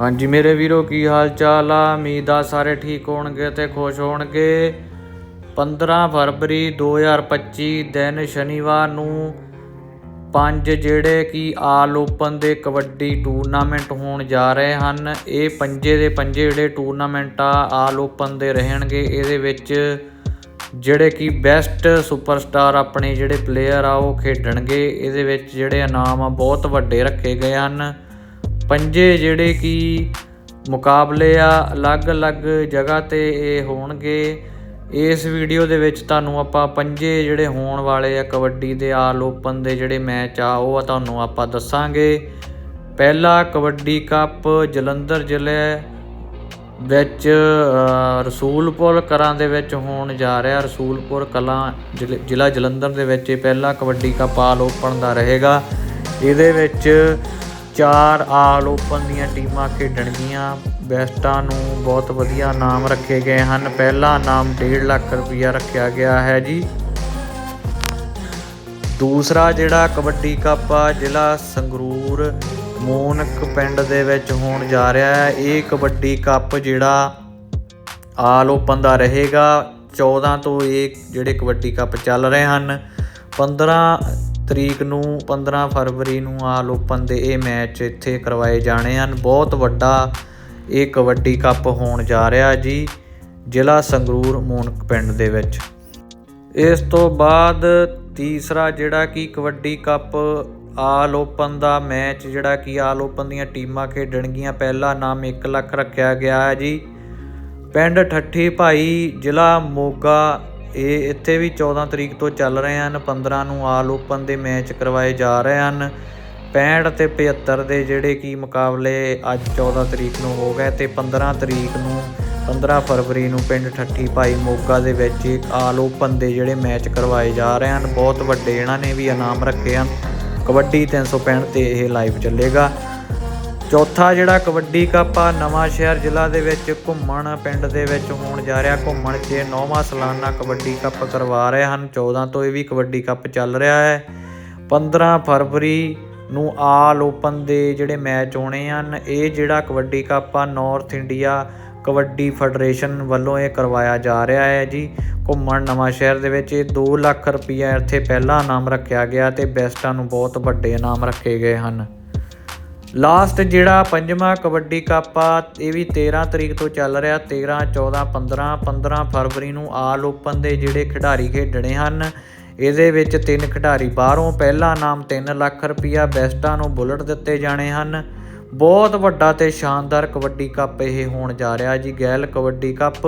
ਹਾਂਜੀ ਮੇਰੇ ਵੀਰੋ, ਕੀ ਹਾਲ ਚਾਲ ਆ? ਉਮੀਦ ਆ ਸਾਰੇ ਠੀਕ ਹੋਣਗੇ ਤੇ ਖੁਸ਼ ਹੋਣਗੇ। 15 ਫਰਵਰੀ 2025 ਦਿਨ ਸ਼ਨੀਵਾਰ ਨੂੰ ਪੰਜ ਜਿਹੜੇ ਕਿ ਆਲ ਓਪਨ ਦੇ ਕਬੱਡੀ ਟੂਰਨਾਮੈਂਟ ਹੋਣ ਜਾ ਰਹੇ ਹਨ, ਇਹ ਪੰਜੇ ਦੇ ਪੰਜੇ ਜਿਹੜੇ ਟੂਰਨਾਮੈਂਟ ਆ, ਆਲ ਓਪਨ ਦੇ ਰਹਿਣਗੇ। ਇਹਦੇ ਵਿੱਚ ਜਿਹੜੇ ਕਿ ਬੈਸਟ ਸੁਪਰਸਟਾਰ ਆਪਣੇ ਜਿਹੜੇ ਪਲੇਅਰ ਆ, ਉਹ ਖੇਡਣਗੇ। ਇਹਦੇ ਵਿੱਚ ਜਿਹੜੇ ਇਨਾਮ ਆ, ਬਹੁਤ ਵੱਡੇ ਰੱਖੇ ਗਏ ਹਨ। ਪੰਜੇ ਜਿਹੜੇ ਕਿ ਮੁਕਾਬਲੇ ਆ ਅਲੱਗ-ਅਲੱਗ ਜਗ੍ਹਾ ਤੇ ਇਹ ਹੋਣਗੇ। ਇਸ ਵੀਡੀਓ ਦੇ ਵਿੱਚ ਤੁਹਾਨੂੰ ਆਪਾਂ ਪੰਜੇ ਜਿਹੜੇ ਹੋਣ ਵਾਲੇ ਆ, ਕਬੱਡੀ ਦੇ ਆਲ ਓਪਨ ਦੇ ਜਿਹੜੇ ਮੈਚ ਆ, ਉਹ ਤੁਹਾਨੂੰ ਆਪਾਂ ਦੱਸਾਂਗੇ। ਪਹਿਲਾ ਕਬੱਡੀ ਕੱਪ ਜਲੰਧਰ ਜ਼ਿਲ੍ਹੇ ਵਿੱਚ ਰਸੂਲਪੁਰ ਕਲਾਂ ਦੇ ਵਿੱਚ ਹੋਣ ਜਾ ਰਿਹਾ। ਰਸੂਲਪੁਰ ਕਲਾਂ ਜ਼ਿਲ੍ਹੇ- ਜ਼ਿਲ੍ਹਾ ਜਲੰਧਰ ਦੇ ਵਿੱਚ ਇਹ ਪਹਿਲਾ ਕਬੱਡੀ ਕੱਪ ਆਲ ਓਪਨ ਦਾ ਰਹੇਗਾ। ਇਹਦੇ ਵਿੱਚ ਚਾਰ ਆਲ ਓਪਨ ਦੀਆਂ ਟੀਮਾਂ ਖੇਡਣਗੀਆਂ ਬੈਸਟਾਂ ਨੂੰ ਬਹੁਤ ਵਧੀਆ ਨਾਮ ਰੱਖੇ ਗਏ ਹਨ। ਪਹਿਲਾ ਨਾਮ 1.5 ਲੱਖ ਰੁਪਇਆ ਰੱਖਿਆ ਗਿਆ ਹੈ ਜੀ। ਦੂਸਰਾ ਜਿਹੜਾ ਕਬੱਡੀ ਕੱਪ ਆ, ਜ਼ਿਲ੍ਹਾ ਸੰਗਰੂਰ, ਮੋਨਕ ਪਿੰਡ ਦੇ ਵਿੱਚ ਹੋਣ ਜਾ ਰਿਹਾ ਹੈ। ਇਹ ਕਬੱਡੀ ਕੱਪ ਜਿਹੜਾ ਆਲ ਓਪਨ ਦਾ ਰਹੇਗਾ। 14 ਤੋਂ ਇਹ ਜਿਹੜੇ ਕਬੱਡੀ ਕੱਪ ਚੱਲ ਰਹੇ ਹਨ। 15 ਤਰੀਕ ਨੂੰ 15 ਫਰਵਰੀ ਨੂੰ ਆਲ ਓਪਨ ਦੇ ਇਹ ਮੈਚ ਇੱਥੇ ਕਰਵਾਏ ਜਾਣੇ ਹਨ। ਬਹੁਤ ਵੱਡਾ ਇਹ ਕਬੱਡੀ ਕੱਪ ਹੋਣ ਜਾ ਰਿਹਾ ਜੀ, ਜ਼ਿਲ੍ਹਾ ਸੰਗਰੂਰ ਮੋਨਕ ਪਿੰਡ ਦੇ ਵਿੱਚ। ਇਸ ਤੋਂ ਬਾਅਦ ਤੀਸਰਾ ਜਿਹੜਾ ਕਿ ਕਬੱਡੀ ਕੱਪ ਆਲ ਓਪਨ ਦਾ ਮੈਚ ਜਿਹੜਾ ਕਿ ਆਲ ਓਪਨ ਦੀਆਂ ਟੀਮਾਂ ਖੇਡਣਗੀਆਂ, ਪਹਿਲਾ ਨਾਮ 1 ਲੱਖ ਰੱਖਿਆ ਗਿਆ ਹੈ ਜੀ। ਪਿੰਡ ਠੱਠੀ ਭਾਈ ਜ਼ਿਲ੍ਹਾ ਮੋਗਾ ਇਹ ਇੱਥੇ ਵੀ 14 ਤਰੀਕ ਤੋਂ ਚੱਲ ਰਹੇ ਹਨ 15 ਨੂੰ ਆਲ ਓਪਨ ਦੇ ਮੈਚ ਕਰਵਾਏ ਜਾ ਰਹੇ ਹਨ। 65 ਤੇ 75 ਦੇ ਜਿਹੜੇ ਕੀ ਮੁਕਾਬਲੇ ਅੱਜ 14 ਤਰੀਕ ਨੂੰ ਹੋ ਗਏ ਤੇ 15 ਤਰੀਕ ਨੂੰ 15 ਫਰਵਰੀ ਨੂੰ ਪਿੰਡ ਠੱਠੀ ਭਾਈ ਮੋਗਾ ਦੇ ਵਿੱਚ ਆਲ ਓਪਨ ਦੇ ਜਿਹੜੇ ਮੈਚ ਕਰਵਾਏ ਜਾ ਰਹੇ ਹਨ। ਬਹੁਤ ਵੱਡੇ ਇਹਨਾਂ ਨੇ ਵੀ ਇਨਾਮ ਰੱਖੇ ਹਨ। ਕਬੱਡੀ 365 ਤੇ ਇਹ ਲਾਈਵ ਚੱਲੇਗਾ। ਚੌਥਾ ਜਿਹੜਾ ਕਬੱਡੀ ਕੱਪ ਆ, ਨਵਾਂ ਸ਼ਹਿਰ ਜ਼ਿਲ੍ਹਾ ਦੇ ਵਿੱਚ ਘੁੰਮਣ ਪਿੰਡ ਦੇ ਵਿੱਚ ਹੋਣ ਜਾ ਰਿਹਾ। ਘੁੰਮਣ 'ਚ ਨੌਵਾਂ ਸਾਲਾਨਾ ਕਬੱਡੀ ਕੱਪ ਕਰਵਾ ਰਹੇ ਹਨ। 14 ਤੋਂ ਇਹ ਵੀ ਕਬੱਡੀ ਕੱਪ ਚੱਲ ਰਿਹਾ ਹੈ। 15 ਫਰਵਰੀ ਨੂੰ ਆਲ ਓਪਨ ਦੇ ਜਿਹੜੇ ਮੈਚ ਹੋਣੇ ਹਨ, ਇਹ ਜਿਹੜਾ ਕਬੱਡੀ ਕੱਪ ਆ ਨਾਰਥ ਇੰਡੀਆ ਕਬੱਡੀ ਫੈਡਰੇਸ਼ਨ ਵੱਲੋਂ ਇਹ ਕਰਵਾਇਆ ਜਾ ਰਿਹਾ ਹੈ ਜੀ। ਘੁੰਮਣ ਨਵਾਂ ਸ਼ਹਿਰ ਦੇ ਵਿੱਚ ਇਹ 2 ਲੱਖ ਰੁਪਈਆ ਇੱਥੇ ਪਹਿਲਾ ਇਨਾਮ ਰੱਖਿਆ ਗਿਆ ਤੇ ਬੈਸਟਾਂ ਨੂੰ ਬਹੁਤ ਵੱਡੇ ਇਨਾਮ ਰੱਖੇ ਗਏ ਹਨ। ਲਾਸਟ ਜਿਹੜਾ ਪੰਜਵਾਂ ਕਬੱਡੀ ਕੱਪ ਆ, ਇਹ ਵੀ 13 ਤਰੀਕ ਤੋਂ ਚੱਲ ਰਿਹਾ 13 14 15 15 ਫਰਵਰੀ ਨੂੰ ਆਲ ਓਪਨ ਦੇ ਜਿਹੜੇ ਖਿਡਾਰੀ ਖੇਡਣੇ ਹਨ, ਇਹਦੇ ਵਿੱਚ ਤਿੰਨ ਖਿਡਾਰੀ ਬਾਹਰੋਂ, ਪਹਿਲਾ ਨਾਮ 3 ਲੱਖ ਰੁਪਇਆ ਬੈਸਟਾਂ ਨੂੰ ਬੁਲਟ ਦਿੱਤੇ ਜਾਣੇ ਹਨ। ਬਹੁਤ ਵੱਡਾ ਤੇ ਸ਼ਾਨਦਾਰ ਕਬੱਡੀ ਕੱਪ ਇਹ ਹੋਣ ਜਾ ਰਿਹਾ ਜੀ, ਗੈਲ ਕਬੱਡੀ ਕੱਪ।